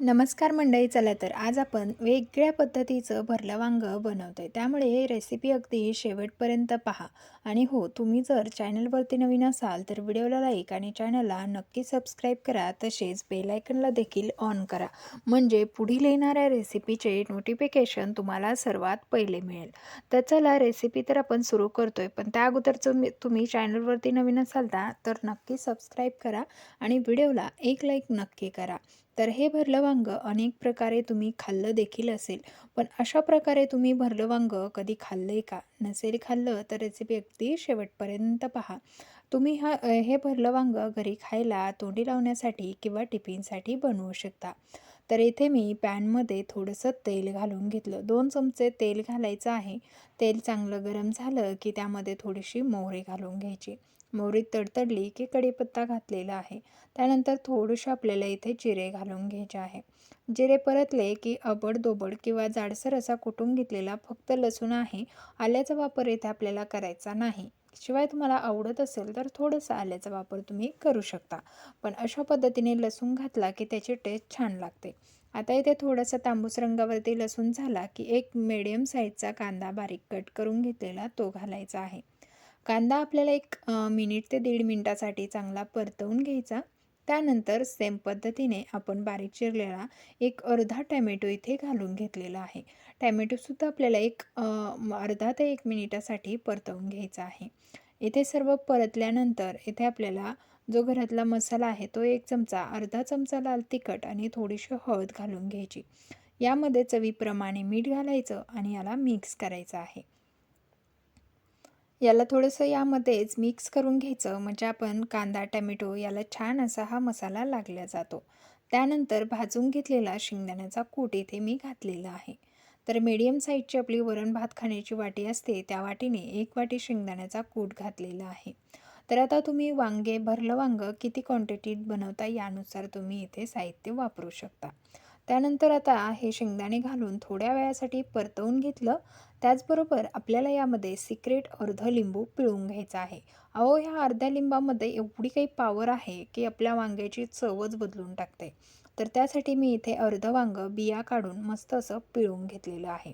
नमस्कार मंडळी चला तर आज आपण वेगळ्या पद्धतीचं भरलं वांगं बनवतो आहे त्यामुळे रेसिपी अगदी शेवटपर्यंत पहा. आणि हो तुम्ही जर चॅनलवरती नवीन असाल तर व्हिडिओला लाईक आणि चॅनलला नक्की सबस्क्राईब करा. तसेच बेलायकनला देखील ऑन करा. म्हणजे पुढील येणाऱ्या रेसिपीचे नोटिफिकेशन तुम्हाला सर्वात पहिले मिळेल. तर चला रेसिपी तर आपण सुरू करतो आहे पण त्या अगोदर तुम्ही तुम्ही चॅनलवरती नवीन असाल तर नक्की सबस्क्राईब करा आणि व्हिडिओला एक लाईक नक्की करा. तर हे भरलं वांग अनेक प्रकारे तुम्ही खाल्लं देखील असेल. पण अशा प्रकारे तुम्ही भरलं वांग कधी खाल्लं आहे का? नसेल खाल्लं तर रेसिपी अगदी शेवटपर्यंत पहा. तुम्ही हा हे भरलं वांग घरी खायला तोंडी लावण्यासाठी किंवा टिफिनसाठी बनवू शकता. तर इथे मी पॅनमध्ये थोडंसं तेल घालून घेतलं. दोन चमचे तेल घालायचं आहे. तेल चांगलं गरम झालं की त्यामध्ये थोडीशी मोहरी घालून घ्यायची. मोहरी तडतडली की कढीपत्ता घातलेला आहे. त्यानंतर थोडंसं आपल्याला इथे जिरे घालून घ्यायचे आहे. जिरे परतले की अबड दोबड किंवा जाडसर असा कुटून घेतलेला फक्त लसूण आहे. आल्याचा वापर इथे आपल्याला करायचा नाही. शिवाय तुम्हाला आवडत असेल तर थोडंसं आल्याचा वापर तुम्ही करू शकता. पण अशा पद्धतीने लसूण घातला की त्याची टेस्ट छान लागते. आता इथे थोडासा तांबूस रंगावरती लसूण झाला की एक मिडियम साईजचा कांदा बारीक कट करून घेतलेला तो घालायचा आहे. कांदा आपल्याला एक मिनिट ते दीड मिनटासाठी चांगला परतवून घ्यायचा. त्यानंतर सेम पद्धतीने आपण बारीक चिरलेला एक अर्धा टॅमॅटो इथे घालून घेतलेला आहे. टॅमॅटोसुद्धा आपल्याला एक अर्धा ते एक मिनिटासाठी परतवून घ्यायचा आहे. इथे सर्व परतल्यानंतर इथे आपल्याला जो घरातला मसाला आहे तो एक चमचा अर्धा चमचा लाल तिखट आणि थोडीशी हळद घालून घ्यायची. यामध्ये चवीप्रमाणे मीठ घालायचं आणि याला मिक्स करायचं आहे. याला थोडंसं यामध्येच मिक्स करून घ्यायचं. म्हणजे आपण कांदा टॅमॅटो याला छान असा हा मसाला लागला जातो. त्यानंतर भाजून घेतलेला शेंगदाण्याचा कूट इथे मी घातलेला आहे. तर मीडियम साईजची आपली वरण भात खाण्याची वाटी असते त्या वाटीने एक वाटी शेंगदाण्याचा कूट घातलेला आहे. तर आता तुम्ही वांगे भरलं वांगं किती क्वांटिटीत बनवता यानुसार तुम्ही इथे साहित्य वापरू शकता. त्यानंतर आता हे शेंगदाणे घालून थोड्या वेळासाठी परतवून घेतलं. त्याचबरोबर आपल्याला यामध्ये सिक्रेट अर्ध लिंबू पिळून घ्यायचा आहे. अहो ह्या अर्ध्या लिंबामध्ये एवढी काही पावर आहे की आपल्या वांग्याची चवच बदलून टाकते. तर त्यासाठी मी इथे अर्ध वांगं बिया काढून मस्त असं पिळून घेतलेलं आहे.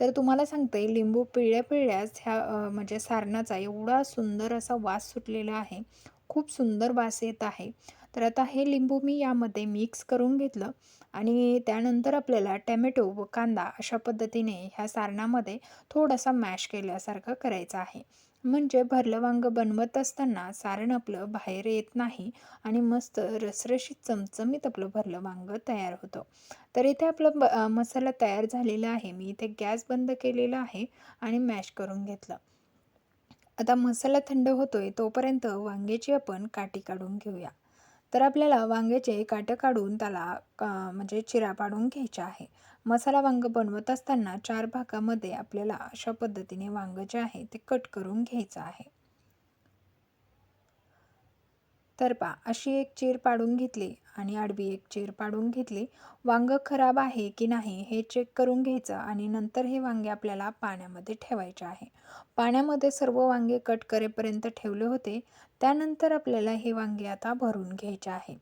तर तुम्हाला सांगते लिंबू पिळल्या पिळल्याच ह्या म्हणजे सारणाचा एवढा सुंदर असा वास सुटलेला आहे. खूप सुंदर वास येत आहे. तर आता हे लिंबू मी यामध्ये मिक्स करून घेतलं आणि त्यानंतर आपल्याला टॅमॅटो व कांदा अशा पद्धतीने ह्या सारणामध्ये थोडासा मॅश केल्यासारखं करायचं आहे. म्हणजे भरलं वांग बनवत असताना सारण आपलं बाहेर येत नाही आणि मस्त रसरशीत चमचमीत आपलं भरलं वांग तयार होतं. तर इथे आपलं मसाला तयार झालेला आहे. मी इथे गॅस बंद केलेला आहे आणि मॅश करून घेतलं. आता मसाला थंड होतोय तोपर्यंत वांग्याची आपण काठी काढून घेऊया. तर आपल्याला वांग्याचे काटं काढून त्याला का म्हणजे चिरा पाडून घ्यायच्या आहे. मसाला वांग बनवत असताना चार भागामध्ये आपल्याला अशा पद्धतीने वांग जे आहे ते कट करून घ्यायचं आहे. तर पा अशी एक चीर पाडून घेतली आणि आडवी एक चीर पाडून घेतली. वांग खराब आहे की नाही हे चेक करून घ्यायचं आणि नंतर हे वांगे आपल्याला पाण्यामध्ये ठेवायचे आहे. पाण्यामध्ये सर्व वांगे कट करेपर्यंत ठेवले होते त्यानंतर आपल्याला हे वांगे आता भरून घ्यायचे आहे.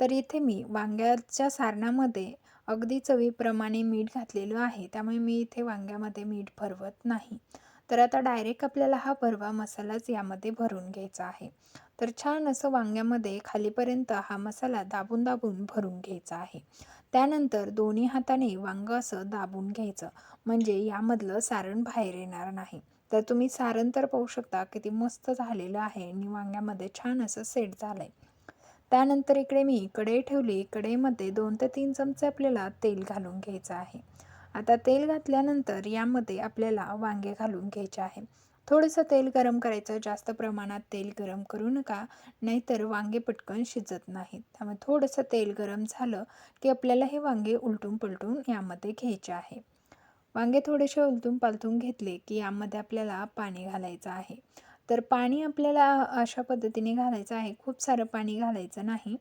तर इथे मी वांग्याच्या सारणामध्ये अगदी चवीप्रमाणे मीठ घातलेलं आहे त्यामुळे मी इथे वांग्यामध्ये मीठ भरवत नाही. तर आता डायरेक्ट आपल्याला हा भरवा मसालाच यामध्ये भरून घ्यायचा आहे. तर छान असं वांग्यामध्ये खालीपर्यंत हा मसाला दाबून दाबून भरून घ्यायचा आहे. त्यानंतर दोन्ही हाताने वांग असं दाबून घ्यायचं. म्हणजे यामधलं सारण बाहेर येणार नाही. तर तुम्ही सारण तर पाहू शकता किती मस्त झालेलं आहे आणि वांग्यामध्ये छान असं सेट झालं आहे त्यानंतर इकडे मी कढई ठेवली. कढईमध्ये दोन ते तीन चमचे आपल्याला तेल घालून घ्यायचं आहे. आता तेल घातल्यानंतर यामध्ये आपल्याला वांगे घालून घ्यायचे आहे. थोडंसं तेल गरम करायचं जास्त प्रमाणात तेल गरम करू नका नाहीतर वांगे पटकन शिजत नाहीत. त्यामुळे थोडंसं तेल गरम झालं की आपल्याला हे वांगे उलटून पलटून यामध्ये घ्यायचे आहे. वांगे थोडेसे उलटून पालटून घेतले की यामध्ये आपल्याला पाणी घालायचं आहे. तर पाणी आपल्याला अशा पद्धतीने घालायचं आहे. खूप सारं पाणी घालायचं नाही.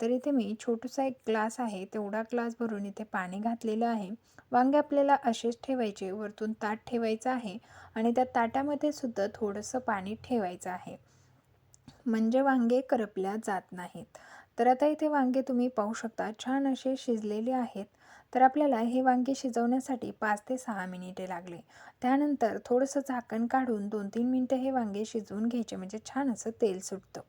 तर इथे मी छोटूसा एक ग्लास आहे तेवढा ग्लास भरून इथे पाणी घातलेलं आहे. वांगे आपल्याला असेच ठेवायचे वरतून ताट ठेवायचं आहे आणि त्या ताटामध्ये सुद्धा थोडंसं पाणी ठेवायचं आहे. म्हणजे वांगे करपल्या जात नाहीत. तर आता इथे वांगे तुम्ही पाहू शकता छान असे शिजलेले आहेत. तर आपल्याला हे वांगे शिजवण्यासाठी पाच ते सहा मिनिटे लागले. त्यानंतर थोडंसं झाकण काढून दोन तीन मिनटं हे वांगे शिजवून घ्यायचे म्हणजे छान असं तेल सुटतं.